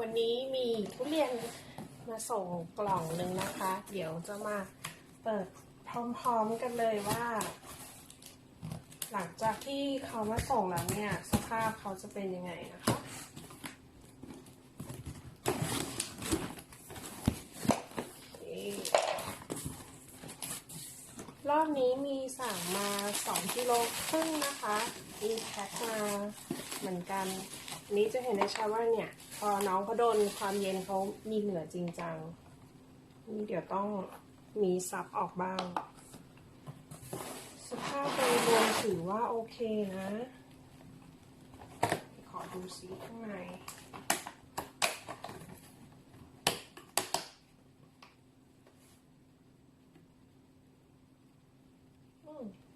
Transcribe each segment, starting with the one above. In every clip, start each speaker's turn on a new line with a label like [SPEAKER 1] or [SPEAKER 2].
[SPEAKER 1] วันนี้มีทุเรียนมาส่งกล่องหนึ่งนะคะ เดี๋ยวจะมาเปิดพร้อมๆกันเลยว่า หลังจากที่เขามาส่งแล้วเนี่ย สภาพเขาจะเป็นยังไงนะคะรอบนี้มีสั่งมา 2กิโลครึ่งนะคะ มีแพ็คมา เหมือนกัน นี้จะเห็นได้ชัดว่าเนี่ย พอน้องเขาโดนความเย็นเขามีเหนือจริงจังนี่เดี๋ยวต้องมีซับออกบ้าง สภาพโดยรวมถือว่าโอเคนะ ขอดูสีข้างใน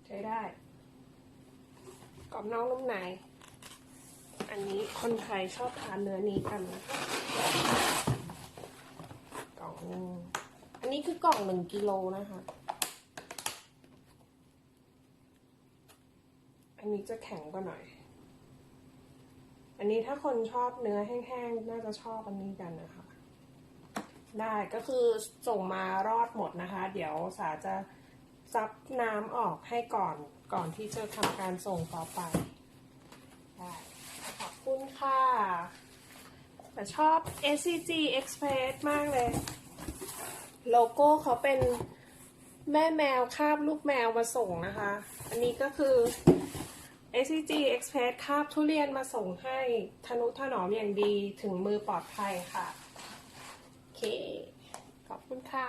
[SPEAKER 1] ใช้ได้กรอบน้อกนุ่มในอัน คนไทยชอบทานเนื้อนี้กันนะคะกล่องนึงอันนี้คือกล่องหนึ่งกิโลนะคะ อันนี้จะแข็งกว่าหน่อย อันนี้ถ้าคนชอบเนื้อแห้งๆ น่าจะชอบอันนี้กันนะคะ ได้ก็คือส่งมารอดหมดนะคะ เดี๋ยวสาจะซับน้ำออกให้ก่อนก่อนที่จะทำการส่งต่อไปได้ คุณค่ะ แต่ชอบ SCG Express มากเลย โลโก้เขาเป็นแม่แมวคาบลูกแมวมาส่งนะคะ อันนี้ก็คือ SCG Express คาบทุเรียนมาส่งให้ทนุถนอมอย่างดีถึงมือปลอดภัยค่ะ โอเค ขอบคุณค่ะ